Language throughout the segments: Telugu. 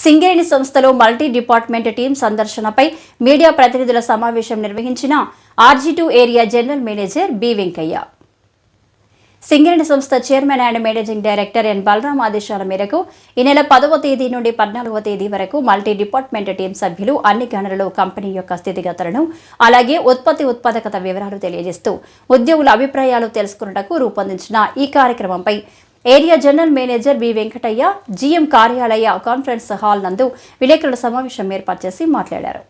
సింగరేణి సంస్థలో మల్టీ డిపార్ట్మెంట్ టీం సందర్శనపై మీడియా ప్రతినిధుల సమావేశం నిర్వహించిన RG two area general manager B Venkaiah. Singareni సంస్థ chairman and managing director N Balaram ఆదేశాల మేరకు ఈ నెల పదవ తేదీ నుండి పద్నాలుగవ తేదీ వరకు మల్టీ డిపార్ట్మెంట్ టీం సభ్యులు అన్ని గణనలో కంపెనీ యొక్క స్థితిగతులను అలాగే ఉత్పత్తి ఉత్పాదకత వివరాలు తెలియజేస్తూ ఉద్యోగుల అభిప్రాయాలు తెలుసుకున్నటకు రూపొందించిన ఈ కార్యక్రమంపై area general manager B Venkataiah GM కార్యాలయ కాన్ఫరెన్స్ హాల్ నందు విలేకరుల సమావేశం ఏర్పాటు చేసి మాట్లాడారు.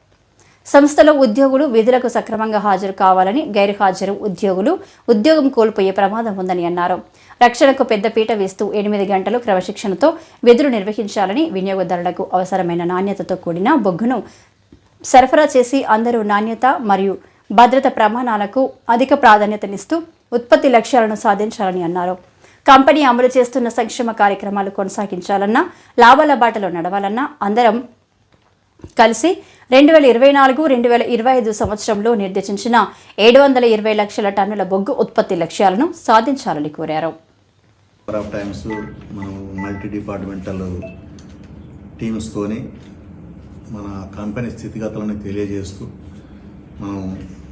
సంస్థలో ఉద్యోగులు విధులకు సక్రమంగా హాజరు కావాలని గైర్హాజరు ఉద్యోగులు ఉద్యోగం కోల్పోయే ప్రమాదం ఉందని అన్నారు. రక్షణకు పెద్దపీట వేస్తూ ఎనిమిది గంటలు క్రమశిక్షణతో విధులు నిర్వహించాలని వినియోగదారులకు అవసరమైన నాణ్యతతో కూడిన బొగ్గును సరఫరా చేసి అందరూ నాణ్యత మరియు భద్రత ప్రమాణాలకు అధిక ప్రాధాన్యతనిస్తూ ఉత్పత్తి లక్ష్యాలను సాధించాలని అన్నారు. కంపెనీ అమలు చేస్తున్న సంక్షేమ కార్యక్రమాలు కొనసాగించాలన్నా లాభాల బాటలో నడవాలన్నా అందరం కలిసి రెండు వేల ఇరవై నాలుగు రెండు వేల ఇరవై ఐదు సంవత్సరంలో నిర్దేశించిన ఏడు వందల ఇరవై లక్షల టన్నుల బొగ్గు ఉత్పత్తి లక్ష్యాలను సాధించాలని కోరారు. ఆఫ్ టైమ్స్ మనం మల్టీ డిపార్ట్మెంటల్ టీమ్స్తోని మన కంపెనీ స్థితిగతులను తెలియజేస్తూ మనం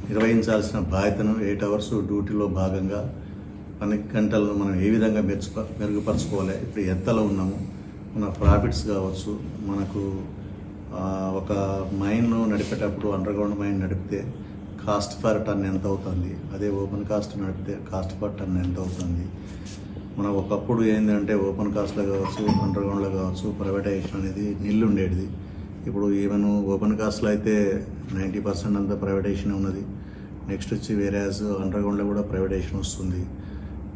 నిర్వహించాల్సిన బాధ్యతను ఎయిట్ అవర్స్ డ్యూటీలో భాగంగా పని గంటలను మనం ఏ విధంగా మెచ్చుకో మెరుగుపరచుకోవాలి ఇప్పుడు ఎంతలో ఉన్నాము మన ప్రాఫిట్స్ కావచ్చు మనకు ఒక మైన్ నడిపేటప్పుడు అండర్ గ్రౌండ్ మైన్ నడిపితే కాస్ట్ పర్ టన్ ఎంత అవుతుంది అదే ఓపెన్ కాస్ట్ నడిపితే కాస్ట్ పర్ టన్ ఎంత అవుతుంది. మనం ఒకప్పుడు ఏంటంటే ఓపెన్ కాస్ట్లో కావచ్చు అండర్ గ్రౌండ్లో కావచ్చు ప్రైవేటైజేషన్ అనేది నిల్లు ఉండేది ఇప్పుడు ఈవెన్ ఓపెన్ కాస్ట్లో అయితే నైంటీ పర్సెంట్ అంతా ప్రైవేటైజేషన్ ఉన్నది నెక్స్ట్ వచ్చి వేరే అండర్ గ్రౌండ్లో కూడా ప్రైవేటైజేషన్ వస్తుంది.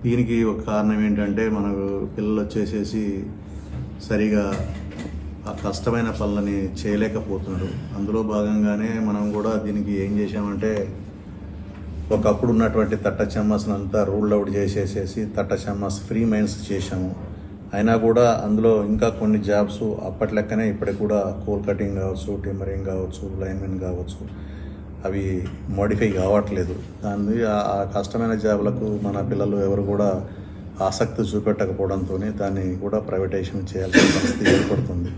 దీనికి ఒక కారణం ఏంటంటే మనకు పిల్లలు వచ్చేసేసి సరిగా ఆ కష్టమైన పనులని చేయలేకపోతున్నారు. అందులో భాగంగానే మనం కూడా దీనికి ఏం చేశామంటే ఒకప్పుడు ఉన్నటువంటి తట్ట చెమ్మస్ని అంతా రూల్డ్ అవుట్ చేసేసేసి తట్ట చెమ్మస్ ఫ్రీ మైన్స్ చేశాము. అయినా కూడా అందులో ఇంకా కొన్ని జాబ్స్ అప్పటి లెక్కనే ఇప్పటికి కూడా కోల్ కటింగ్ కావచ్చు టిమ్మరింగ్ కావచ్చు లైన్మెన్ కావచ్చు. అవి మోడిఫై కావట్లేదు. దాన్ని ఆ- కష్టమైన జాబులకు మన పిల్లలు ఎవరు కూడా ఆసక్తి చూపెట్టకపోవడంతో దాన్ని కూడా ప్రైవేటైజేషన్ చేయాల్సిన పరిస్థితి ఏర్పడుతుంది.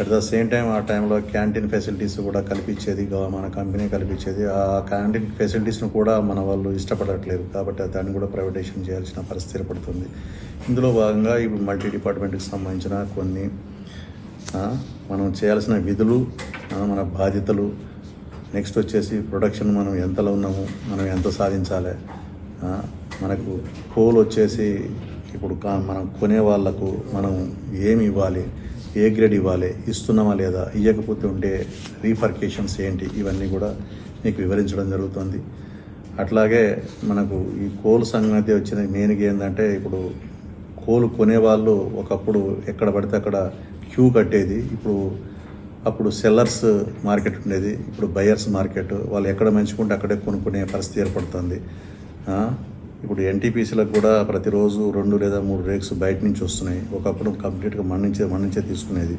అట్ ద సేమ్ టైం ఆ టైంలో క్యాంటీన్ ఫెసిలిటీస్ కూడా కల్పించేది మన కంపెనీ కల్పించేది. ఆ క్యాంటీన్ ఫెసిలిటీస్ను కూడా మన వాళ్ళు ఇష్టపడట్లేదు కాబట్టి దాన్ని కూడా ప్రైవేటైజేషన్ చేయాల్సిన పరిస్థితి ఏర్పడుతుంది. ఇందులో భాగంగా ఇప్పుడు మల్టీ డిపార్ట్మెంట్కి సంబంధించిన కొన్ని మనం చేయాల్సిన విధులు మన బాధ్యతలు నెక్స్ట్ వచ్చేసి ప్రొడక్షన్ మనం ఎంతలో ఉన్నాము మనం ఎంత సాధించాలి? మనకు కోల్ వచ్చేసి ఇప్పుడు కా- మనం కొనే వాళ్ళకు మనం ఏమి ఇవ్వాలి? ఏ గ్రేడ్ ఇవ్వాలి? ఇస్తున్నామా లేదా? ఇవ్వకపోతే ఉండే రీఫర్కేషన్స్ ఏంటి? ఇవన్నీ కూడా మీకు వివరించడం జరుగుతుంది. అట్లాగే మనకు ఈ కోల్ సంగతి వచ్చిన మెయిన్గా ఏంటంటే ఇప్పుడు కోలు కొనేవాళ్ళు ఒకప్పుడు ఎక్కడ పడితే అక్కడ క్యూ కట్టేది. ఇప్పుడు అప్పుడు సెల్లర్స్ మార్కెట్ ఉండేది. ఇప్పుడు బయర్స్ మార్కెట్ వాళ్ళు ఎక్కడ మంచుకుంటే అక్కడే కొనుక్కునే పరిస్థితి ఏర్పడుతుంది. ఇప్పుడు ఎన్టీపీసీలకు కూడా ప్రతిరోజు రెండు లేదా మూడు రేక్స్ బయట నుంచి వస్తున్నాయి. ఒకప్పుడు కంప్లీట్గా మన నుంచే మన నుంచే తీసుకునేది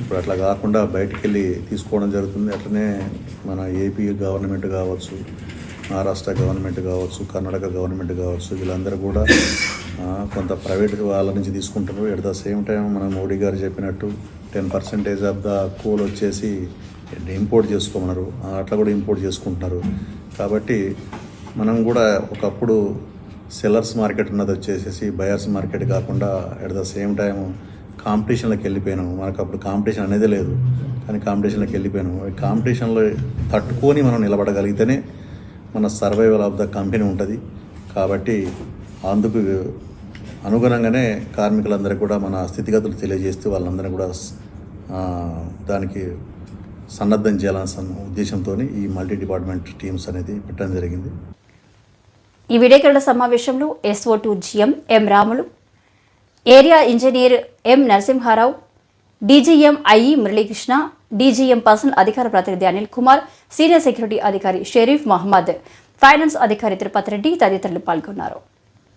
ఇప్పుడు అట్లా కాకుండా బయటికి వెళ్ళి తీసుకోవడం జరుగుతుంది. అట్లనే మన ఏపీ గవర్నమెంట్ కావచ్చు మహారాష్ట్ర గవర్నమెంట్ కావచ్చు కర్ణాటక గవర్నమెంట్ కావచ్చు వీళ్ళందరూ కూడా కొంత ప్రైవేట్ వాళ్ళ నుంచి తీసుకుంటారు ఎట్ ద సేమ్ టైం మన మోడీ గారు చెప్పినట్టు ten percentage of the coal వచ్చేసి ఇంపోర్ట్ చేసుకోమన్నారు. అట్లా కూడా ఇంపోర్ట్ చేసుకుంటున్నారు. కాబట్టి మనం కూడా ఒకప్పుడు సెల్లర్స్ మార్కెట్ ఉన్నది వచ్చేసేసి బయర్స్ మార్కెట్ కాకుండా ఎట్ ద సేమ్ టైం కాంపిటీషన్లోకి వెళ్ళిపోయినాము మనకు అప్పుడు కాంపిటీషన్ అనేది లేదు. కానీ కాంపిటీషన్లోకి వెళ్ళిపోయినాము కాంపిటీషన్లో తట్టుకొని మనం నిలబడగలిగితేనే మన సర్వైవల్ ఆఫ్ ద కంపెనీ ఉంటుంది. కాబట్టి అందుకు అనుగుణంగానే కార్మికులందరికీ కూడా మన స్థితిగతులు తెలియజేస్తూ వాళ్ళందరినీ కూడా దానికి సన్నద్ధం చేయాలన్న ఉద్దేశంతో ఈ మల్టీ డిపార్ట్మెంట్ టీమ్స్ అనేది పెట్టడం జరిగింది. ఈ విలేకరుల సమావేశంలో SO two GM M Ramulu area engineer M Narasimharao DGM IE Muralikrishna DGM personal అధికార ప్రతినిధి అనిల్ కుమార్ సీనియర్ సెక్యూరిటీ అధికారి షరీఫ్ మహమ్మద్ ఫైనాన్స్ అధికారి తిరుపతి రెడ్డి తదితరులు పాల్గొన్నారు